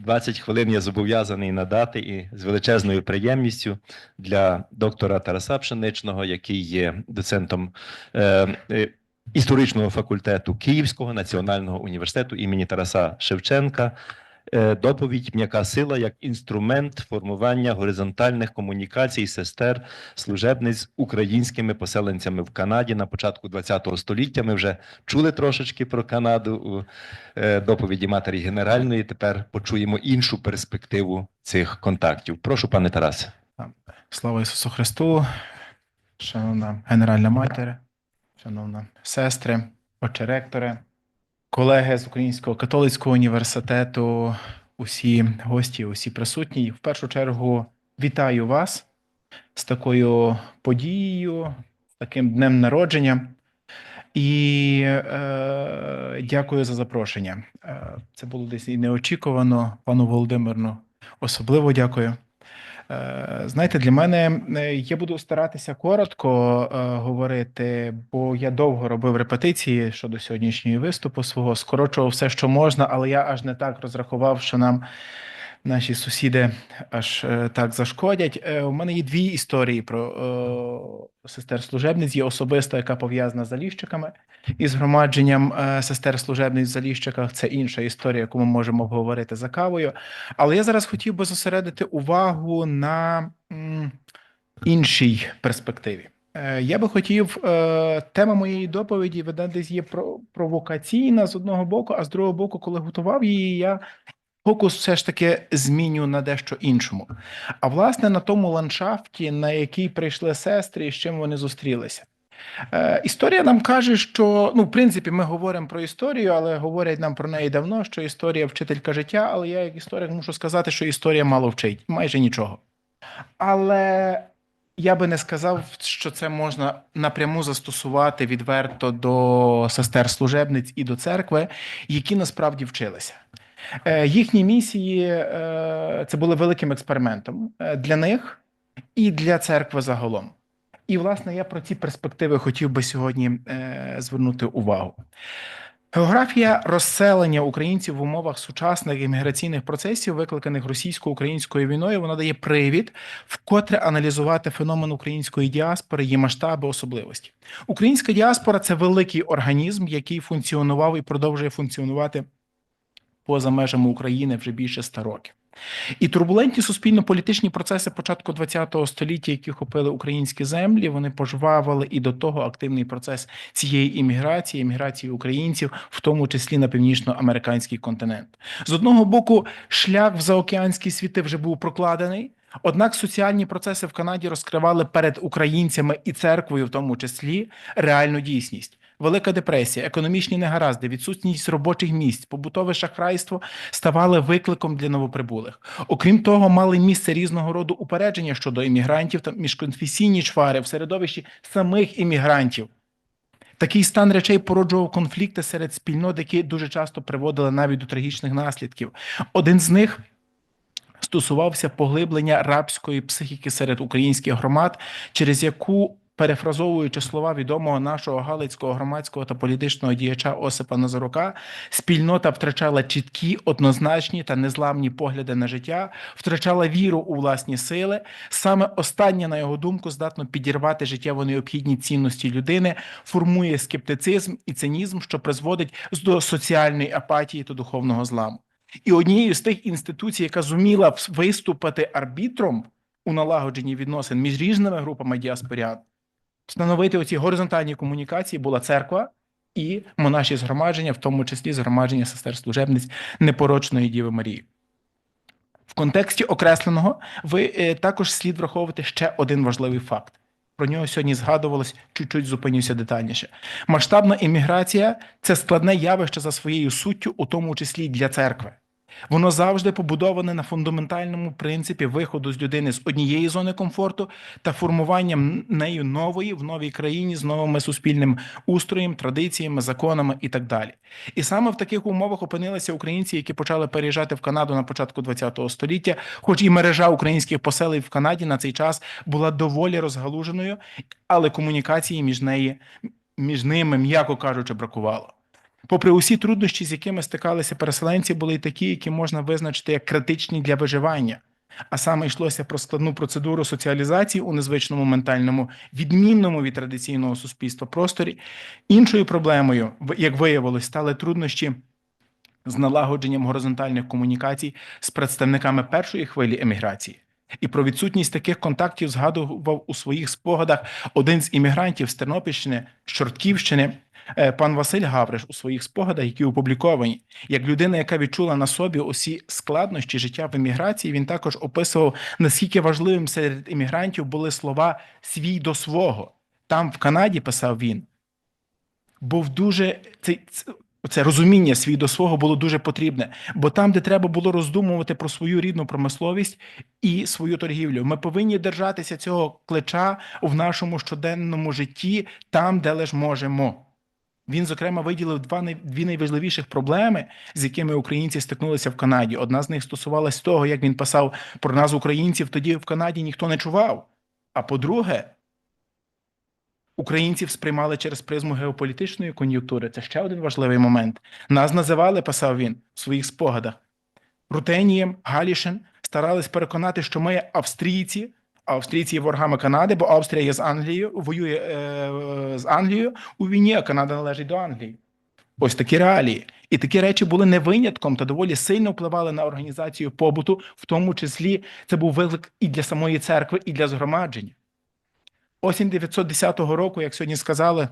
20 хвилин я зобов'язаний надати і з величезною приємністю для доктора Тараса Пшеничного, який є доцентом е, е, історичного факультету Київського національного університету імені Тараса Шевченка. Е, Доповідь м'яка сила як інструмент формування горизонтальних комунікацій сестер служебниць з українськими поселенцями в Канаді на початку ХХ століття. Ми вже чули трошечки про Канаду у е, доповіді матері генеральної. Тепер почуємо іншу перспективу цих контактів. Прошу, пане Тарасе. Слава Ісусу Христу, шановна Генеральна Матір, шановна сестри, отче ректори, колеги з Українського католицького університету, усі гості, усі присутні. В першу чергу вітаю вас з такою подією, таким днем народження. І е, дякую за запрошення. Е, це було десь і неочікувано, пану Володимирну. Особливо дякую. Е, Знаєте, для мене е, я буду старатися коротко е, говорити, бо я довго робив репетиції щодо сьогоднішнього виступу свого, скорочував все, що можна, але я аж не так розрахував, що нам наші сусіди аж е, так зашкодять. Е, У мене є дві історії про е, сестер служебниць. Є особиста, яка пов'язана з заліщиками і згромадженням е, сестер служебниць в заліщиках. Це інша історія, яку ми можемо обговорити за кавою. Але я зараз хотів би зосередити увагу на іншій перспективі. Я би хотів, тема моєї доповіді вона десь є про, провокаційна з одного боку, а з другого боку, коли готував її, я фокус все ж таки зміню на дещо іншому. А власне на тому ландшафті, на який прийшли сестри і з чим вони зустрілися. Е, історія нам каже, що ну, в принципі, ми говоримо про історію, але говорять нам про неї давно, що історія вчителька життя. Але я, як історик, мушу сказати, що історія мало вчить, майже нічого. Але я би не сказав, що це можна напряму застосувати відверто до сестер служебниць і до церкви, які насправді вчилися. Е, Їхні місії е, це були великим експериментом е, для них і для церкви загалом. І, власне, я про ці перспективи хотів би сьогодні звернути увагу. Географія розселення українців в умовах сучасних імміграційних процесів, викликаних російсько-українською війною, вона дає привід вкотре аналізувати феномен української діаспори, її масштаби, особливості. Українська діаспора це великий організм, який функціонував і продовжує функціонувати поза межами України вже більше ста років. І турбулентні суспільно-політичні процеси початку ХХ століття, які охопили українські землі, вони пожвавили і до того активний процес цієї імміграції, імміграції українців, в тому числі на північноамериканський континент. З одного боку, шлях в заокеанські світи вже був прокладений. Однак соціальні процеси в Канаді розкривали перед українцями і церквою, в тому числі, реальну дійсність. Велика депресія, економічні негаразди, відсутність робочих місць, побутове шахрайство ставали викликом для новоприбулих. Окрім того, мали місце різного роду упередження щодо іммігрантів та міжконфесійні чвари в середовищі самих іммігрантів. Такий стан речей породжував конфлікти серед спільнот, які дуже часто приводили навіть до трагічних наслідків. Один з них стосувався поглиблення рабської психіки серед українських громад, через яку перефразовуючи слова відомого нашого галицького громадського та політичного діяча Осипа Назарука, спільнота втрачала чіткі, однозначні та незламні погляди на життя, втрачала віру у власні сили. Саме останнє, на його думку, здатно підірвати життєво необхідні цінності людини, формує скептицизм і цинізм, що призводить до соціальної апатії та духовного зламу. І однією з тих інституцій, яка зуміла виступити арбітром у налагодженні відносин між різними групами діаспорян, встановити оці горизонтальні комунікації була церква і монаші згромадження, в тому числі згромадження сестер служебниць непорочної Діви Марії. В контексті окресленого ви е, також слід враховувати ще один важливий факт. Про нього сьогодні згадувалось, чуть-чуть зупинюся детальніше. Масштабна імміграція це складне явище за своєю суттю, у тому числі для церкви. Воно завжди побудоване на фундаментальному принципі виходу з людини з однієї зони комфорту та формуванням нею нової в новій країні з новими суспільним устроєм, традиціями, законами і так далі. І саме в таких умовах опинилися українці, які почали переїжджати в Канаду на початку ХХ століття, хоч і мережа українських поселень в Канаді на цей час була доволі розгалуженою, але комунікації між неї між ними, м'яко кажучи, бракувало. Попри усі труднощі, з якими стикалися переселенці, були й такі, які можна визначити як критичні для виживання. А саме йшлося про складну процедуру соціалізації у незвичному ментальному, відмінному від традиційного суспільства просторі. Іншою проблемою, як виявилось, стали труднощі з налагодженням горизонтальних комунікацій з представниками першої хвилі еміграції. І про відсутність таких контактів згадував у своїх спогадах один з іммігрантів з Тернопільщини, Чортківщини, пан Василь Гавриш у своїх спогадах, які опубліковані. Як людина, яка відчула на собі усі складнощі життя в еміграції, він також описував, наскільки важливим серед іммігрантів були слова свій до свого. Там в Канаді писав він. Був дуже цей це розуміння свій до свого було дуже потрібне, бо там, де треба було роздумувати про свою рідну промисловість і свою торгівлю, ми повинні держатися цього клича в нашому щоденному житті, там, де лиш можемо. Він, зокрема, виділив два дві найважливіших проблеми, з якими українці стикнулися в Канаді. Одна з них стосувалась того, як він писав про нас, українців, тоді в Канаді ніхто не чував. А по-друге, українців сприймали через призму геополітичної кон'юнктури. Це ще один важливий момент. Нас називали, писав він в своїх спогадах. Рутенієм, Галішин старались переконати, що ми австрійці, австрійці є ворогами Канади, бо Австрія є з Англією, воює е, з Англією у війні, а Канада належить до Англії. Ось такі реалії. І такі речі були не винятком та доволі сильно впливали на організацію побуту, в тому числі це був виклик і для самої церкви, і для згромадження. Осінь 910 року, як сьогодні сказали,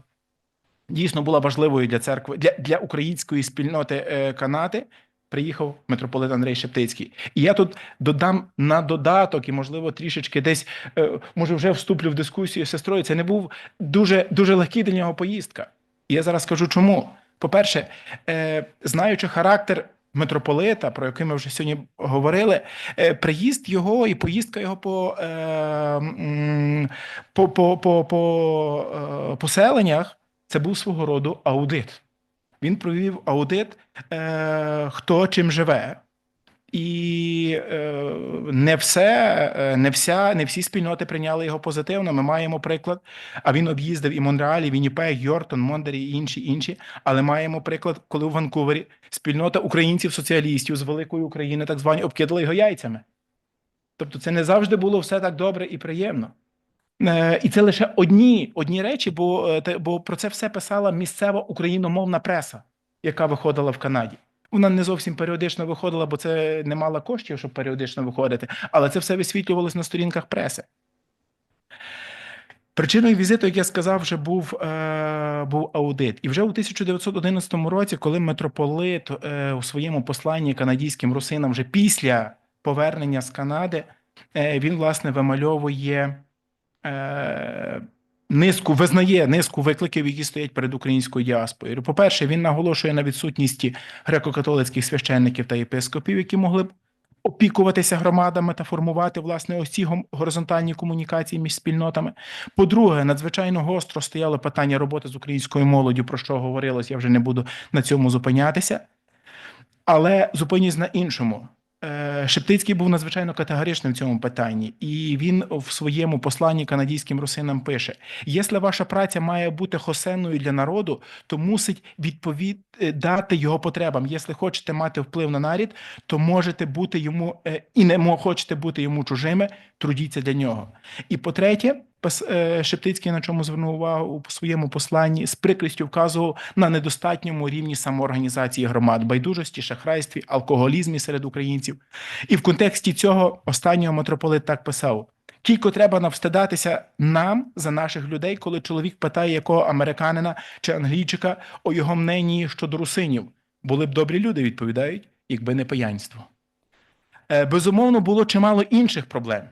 дійсно була важливою для церкви, для, для української спільноти е, Канади. Приїхав митрополит Андрей Шептицький. І я тут додам на додаток, і, можливо, трішечки десь, е, може, вже вступлю в дискусію з сестрою. Це не був дуже, дуже легкий для нього поїздка. І я зараз скажу чому. По-перше, е, знаючи характер митрополита, про який ми вже сьогодні говорили, е, приїзд його і поїздка його по, по, по, по, по поселеннях це був свого роду аудит. Він провів аудит, е, хто чим живе. І е, не все, е, не вся, не всі спільноти прийняли його позитивно. Ми маємо приклад. А він об'їздив і Монреаль, і Вінніпег, Йортон, Мондері, і інші інші. Але маємо приклад, коли у Ванкувері спільнота українців-соціалістів з великої України, так звані, обкидали його яйцями. Тобто, це не завжди було все так добре і приємно. Е, І це лише одні, одні речі, бо, е, бо про це все писала місцева україномовна преса, яка виходила в Канаді. Вона не зовсім періодично виходила, бо це не мала коштів, щоб періодично виходити, але це все висвітлювалось на сторінках преси. Причиною візиту, як я сказав, вже був, е, був аудит. І вже у 1911 році, коли митрополит е, у своєму посланні канадійським русинам вже після повернення з Канади, е, він, власне, вимальовує низку, визнає низку викликів, які стоять перед українською діаспорою. По-перше, він наголошує на відсутності греко-католицьких священників та єпископів, які могли б опікуватися громадами та формувати власне ось ці горизонтальні комунікації між спільнотами. По-друге, надзвичайно гостро стояло питання роботи з українською молоддю, про що говорилось. Я вже не буду на цьому зупинятися. Але зупинюсь на іншому. Е, Шептицький був надзвичайно категоричним в цьому питанні, і він в своєму посланні канадійським русинам пише: якщо ваша праця має бути хосенною для народу, то мусить відповідати його потребам. Якщо хочете мати вплив на нарід, то можете бути йому е, і не хочете бути йому чужими, трудіться для нього. І по-третє, пис- е, Шептицький на чому звернув увагу у своєму посланні з прикрістю вказував на недостатньому рівні самоорганізації громад, байдужості, шахрайстві, алкоголізмі серед українців. І в контексті цього останнього митрополит так писав: тільки треба навстидатися нам за наших людей, коли чоловік питає якого американина чи англійчика о його мненні щодо русинів. Були б добрі люди, відповідають, якби не пиянство. Е, Безумовно, було чимало інших проблем.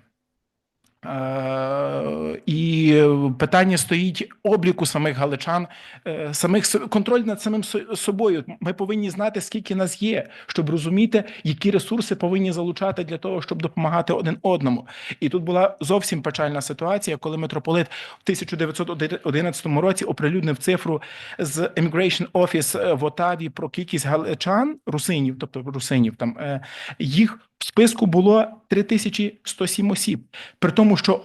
Е, І питання стоїть обліку самих галичан, е, самих контроль над самим собою. Ми повинні знати, скільки нас є, щоб розуміти, які ресурси повинні залучати для того, щоб допомагати один одному. І тут була зовсім печальна ситуація, коли митрополит в 1911 році оприлюднив цифру з Immigration Office е, в Отаві про кількість галичан, русинів, тобто русинів, там їх в списку було 3107 осіб. При тому, що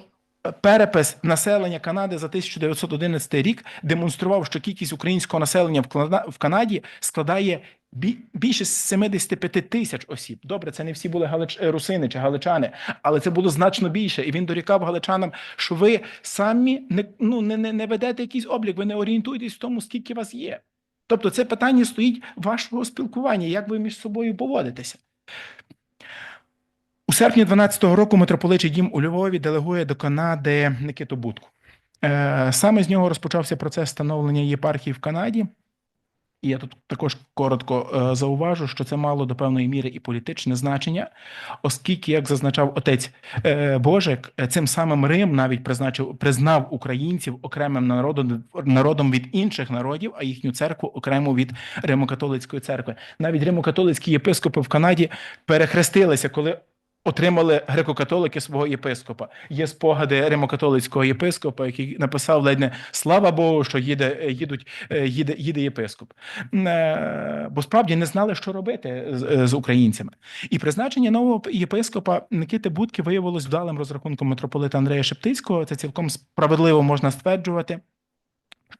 перепис населення Канади за 1911 рік демонстрував, що кількість українського населення в Канаді складає бі- більше 75 тисяч осіб. Добре, це не всі були галич... е, русини чи галичани, але це було значно більше. І він дорікав галичанам, що ви самі не, ну, не, не, не ведете якийсь облік, ви не орієнтуєтесь в тому, скільки вас є. Тобто, це питання стоїть вашого спілкування, як ви між собою поводитеся. У серпні 12-го року митрополичий дім у Львові делегує до Канади Никиту Будку. Е, Саме з нього розпочався процес становлення єпархії в Канаді. І я тут також коротко е, зауважу, що це мало до певної міри і політичне значення, оскільки, як зазначав отець е, Божик, цим самим Рим навіть призначив признав українців окремим народом народом від інших народів, а їхню церкву окремо від Римо-католицької церкви. Навіть римо-католицькі єпископи в Канаді перехрестилися, коли отримали греко-католики свого єпископа. Є спогади римокатолицького єпископа, який написав ледь не слава Богу, що їде, е, їдуть, е, їде, їде єпископ. Е, Бо справді не знали, що робити з, з українцями. І призначення нового єпископа Никити Будки виявилось вдалим розрахунком митрополита Андрея Шептицького. Це цілком справедливо можна стверджувати.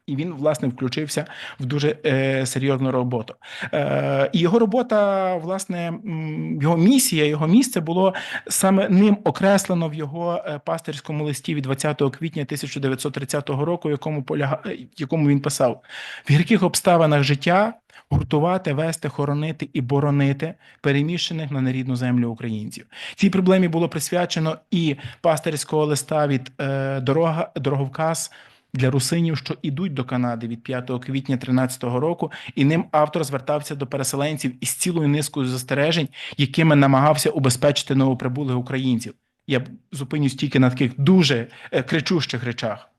І він власне включився в дуже е, серйозну роботу. Е, і його робота, власне, його місія, його місце було саме ним окреслено в його е, пастирському листі від 20 квітня 1930 року, якому поляга, е, якому він писав: в гірких обставинах життя гуртувати, вести, хоронити і боронити переміщених на нерідну землю українців. Цій проблемі було присвячено і пастирського листа від е, дорога дороговказ для русинів, що ідуть до Канади від 5 квітня 13 року, і ним автор звертався до переселенців із цілою низкою застережень, якими намагався убезпечити новоприбулих українців. Я зупинюсь тільки на таких дуже е, кричущих речах.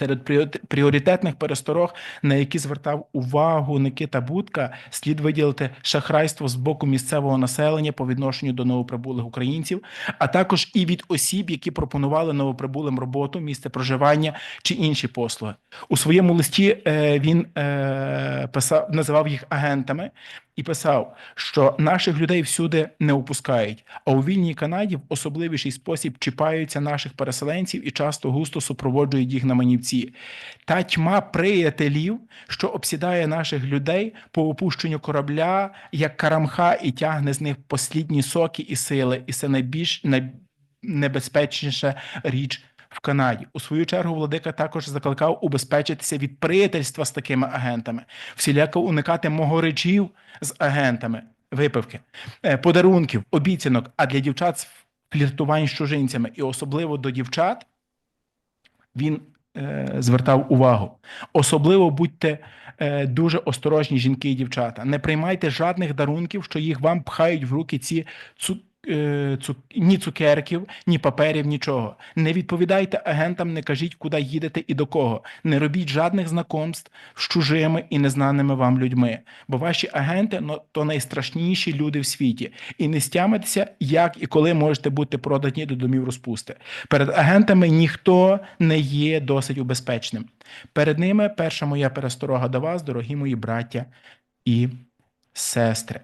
Серед пріоритетних пересторог, на які звертав увагу Никита Будка, слід виділити шахрайство з боку місцевого населення по відношенню до новоприбулих українців, а також і від осіб, які пропонували новоприбулим роботу, місце проживання чи інші послуги. У своєму листі е, він е, писав, називав їх агентами і писав, що наших людей всюди не опускають, а у вільній Канаді в особливіший спосіб чіпаються наших переселенців і часто густо супроводжують їх на манівці. Та тьма приятелів, що обсідає наших людей по опущенню корабля, як карамха, і тягне з них послідні соки і сили, і це найбільш найнебезпечніша річ в Канаді. У свою чергу владика також закликав убезпечитися від приятельства з такими агентами, всіляко уникати могоречів з агентами, випивки, е, подарунків, обіцянок, а для дівчат фліртувань з чужинцями, і особливо до дівчат він е, звертав увагу. Особливо будьте е, дуже осторожні, жінки і дівчата. Не приймайте жадних дарунків, що їх вам пхають в руки ці ні цукерків, ні паперів, нічого. Не відповідайте агентам, не кажіть, куди їдете і до кого. Не робіть жадних знакомств з чужими і незнаними вам людьми. Бо ваші агенти ну, то найстрашніші люди в світі. І не стямитеся, як і коли можете бути продані до домів розпусти. Перед агентами ніхто не є досить убезпечним. Перед ними перша моя пересторога до вас, дорогі мої браття і сестри.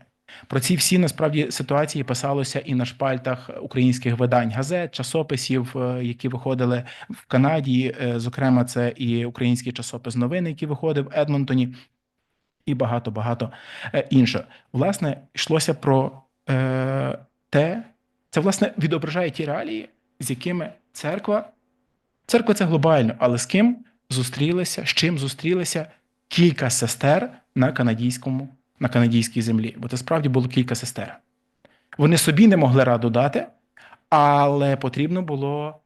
Про ці всі насправді ситуації писалося і на шпальтах українських видань газет, часописів, е, які виходили в Канаді. Е, Зокрема, це і український часопис новини, який виходив в Едмонтоні, і багато багато е, інше. Власне, йшлося про е, те, це власне відображає ті реалії, з якими церква, церква це глобально, але з ким зустрілися, з чим зустрілися кілька сестер на канадійському, на канадійській землі. Бо це справді було кілька сестер. Вони собі не могли раду дати, але потрібно було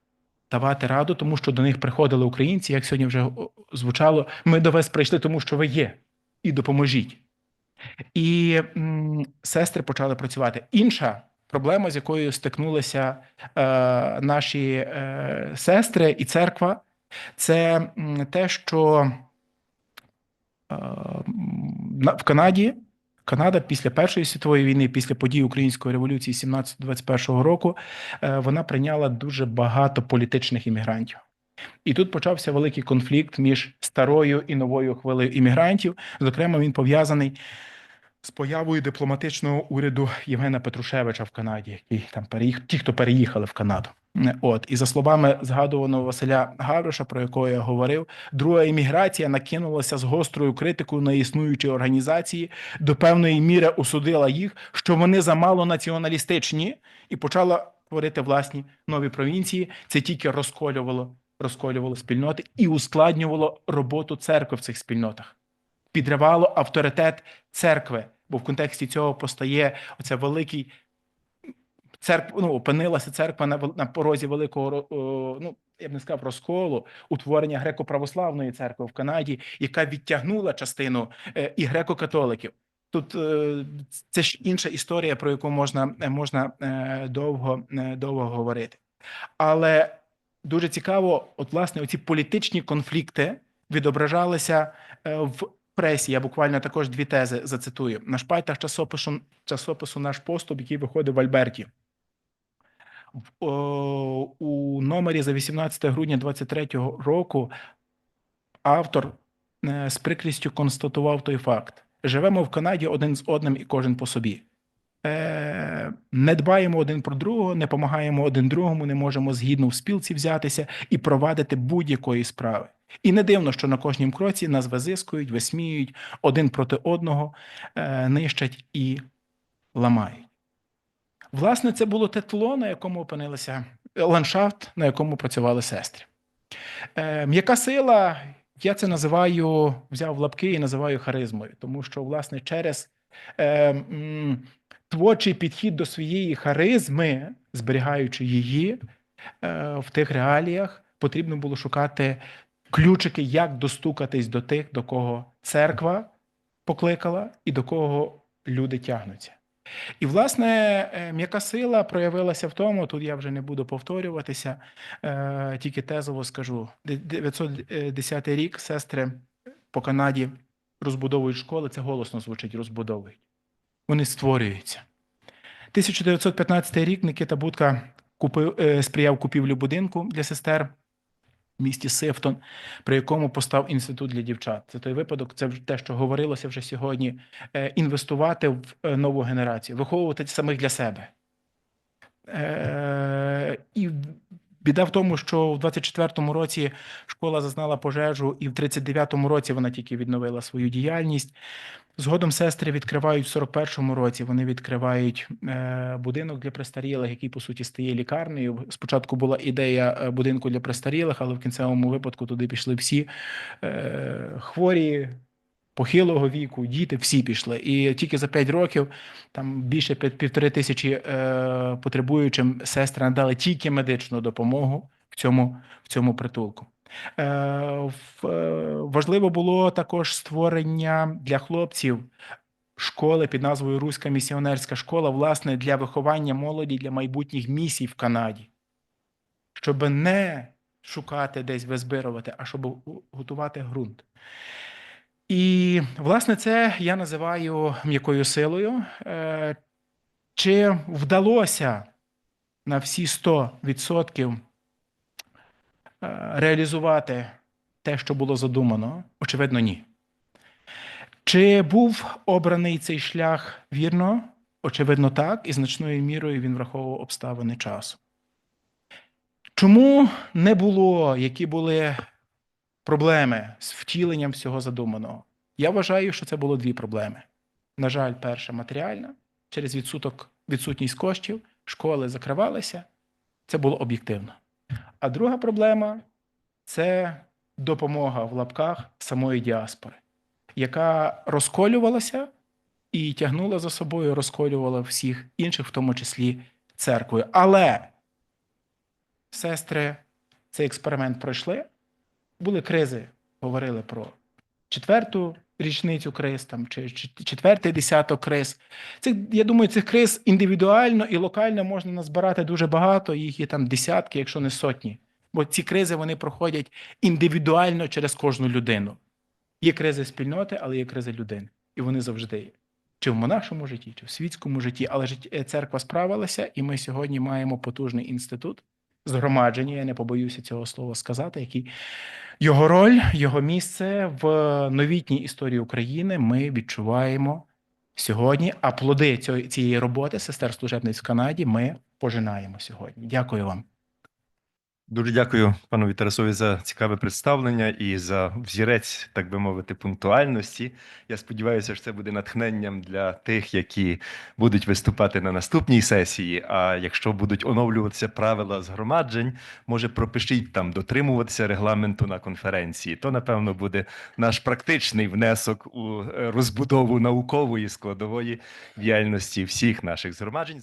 давати раду, тому що до них приходили українці, як сьогодні вже звучало, ми до вас прийшли, тому що ви є, і допоможіть. І м, сестри почали працювати. Інша проблема, з якою стикнулися е, наші е, сестри і церква, це м, те, що в Канаді. Канада після Першої світової війни, після подій Української революції 17-21 року, е, вона прийняла дуже багато політичних іммігрантів. І тут почався великий конфлікт між старою і новою хвилею іммігрантів. Зокрема, він пов'язаний з появою дипломатичного уряду Євгена Петрушевича в Канаді, який там переїхав, ті, хто переїхали в Канаду. От, і за словами згадуваного Василя Гавриша, про якого я говорив, друга імміграція накинулася з гострою критикою на існуючі організації, до певної міри осудила їх, що вони замало націоналістичні, і почала творити власні нові провінції. Це тільки розколювало, розколювало спільноти і ускладнювало роботу церкви в цих спільнотах, підривало авторитет церкви, бо в контексті цього постає оце великий церква, ну, опинилася церква на, на порозі великого ну, я б не сказав розколу, утворення греко-православної церкви в Канаді, яка відтягнула частину е, і греко-католиків. Тут е, це ж інша історія, про яку можна, можна е, довго, довго говорити. Але дуже цікаво, от власне, оці політичні конфлікти відображалися в пресі. Я буквально також дві тези зацитую. На шпальтах часопису, часопису наш поступ, який виходив в Альберті. У номері за 18 грудня 23 року автор е, з прикрістю констатував той факт: живемо в Канаді один з одним і кожен по собі. Е, Не дбаємо один про другого, не допомагаємо один другому, не можемо згідно в спілці взятися і провадити будь-якої справи. І не дивно, що на кожнім кроці нас визискують, висміюють один проти одного, е, нищать і ламають. Власне, це було те тло, на якому опинилися ландшафт, на якому працювали сестри. Е, м'яка сила, я це називаю, взяв в лапки і називаю харизмою, тому що, власне, через е, творчий підхід до своєї харизми, зберігаючи її е, в тих реаліях, потрібно було шукати ключики, як достукатись до тих, до кого церква покликала, і до кого люди тягнуться. І, власне, е, м'яка сила проявилася в тому, тут я вже не буду повторюватися, е, тільки тезово скажу. Де- 910 рік сестри по Канаді розбудовують школи, це голосно звучить, розбудовують. Вони створюються. 1915 рік Никита Будка купив, е, сприяв купівлю будинку для сестер в місті Сифтон, при якому постав інститут для дівчат. Це той випадок, це те, що говорилося вже сьогодні. е, Інвестувати в е, нову генерацію, виховувати самих для себе. І біда в тому, що в 24-му році школа зазнала пожежу, і в 39-му році вона тільки відновила свою діяльність. Згодом сестри відкривають в 41-му році. Вони відкривають е, будинок для престарілих, який по суті стає лікарнею. Спочатку була ідея е, будинку для престарілих, але в кінцевому випадку туди пішли всі е, хворі. Похилого віку, діти всі пішли, і тільки за 5 років там більше пів- півтори тисячі потребуючим сестри надали тільки медичну допомогу в цьому, в цьому притулку. Е, е, важливо було також створення для хлопців школи під назвою Руська місіонерська школа, власне, для виховання молоді для майбутніх місій в Канаді, щоб не шукати десь визбирувати, а щоб готувати ґрунт. І, власне, це я називаю м'якою силою. Е, Чи вдалося на всі 100% е, реалізувати те, що було задумано? Очевидно, ні. Чи був обраний цей шлях вірно? Очевидно, так, і значною мірою він враховував обставини часу. Чому не було, які були проблеми з втіленням всього задуманого? Я вважаю, що це було дві проблеми. На жаль, перша матеріальна, через відсуток, відсутність коштів, школи закривалися. Це було об'єктивно. А друга проблема це допомога в лапках самої діаспори, яка розколювалася і тягнула за собою, розколювала всіх інших, в тому числі церквою. Але сестри цей експеримент пройшли, були кризи, говорили про четверту річницю криз там, чи, четвертий десяток криз. Цих, я думаю, цих криз індивідуально і локально можна назбирати дуже багато, їх є там десятки, якщо не сотні. Бо ці кризи вони проходять індивідуально через кожну людину. Є кризи спільноти, але є кризи людини. І вони завжди є. Чи в монашому житті, чи в світському житті, але е, церква справилася, і ми сьогодні маємо потужний інститут згромадження, я не побоюся цього слова сказати, який його роль, його місце в новітній історії України ми відчуваємо сьогодні. А плоди цієї роботи сестер служебниць в Канаді ми пожинаємо сьогодні. Дякую вам. Дуже дякую панові Тарасові за цікаве представлення і за взірець, так би мовити, пунктуальності. Я сподіваюся, що це буде натхненням для тих, які будуть виступати на наступній сесії. А якщо будуть оновлюватися правила згромаджень, може пропишіть там дотримуватися регламенту на конференції. То, напевно, буде наш практичний внесок у е, розбудову наукової складової діяльності всіх наших згромаджень.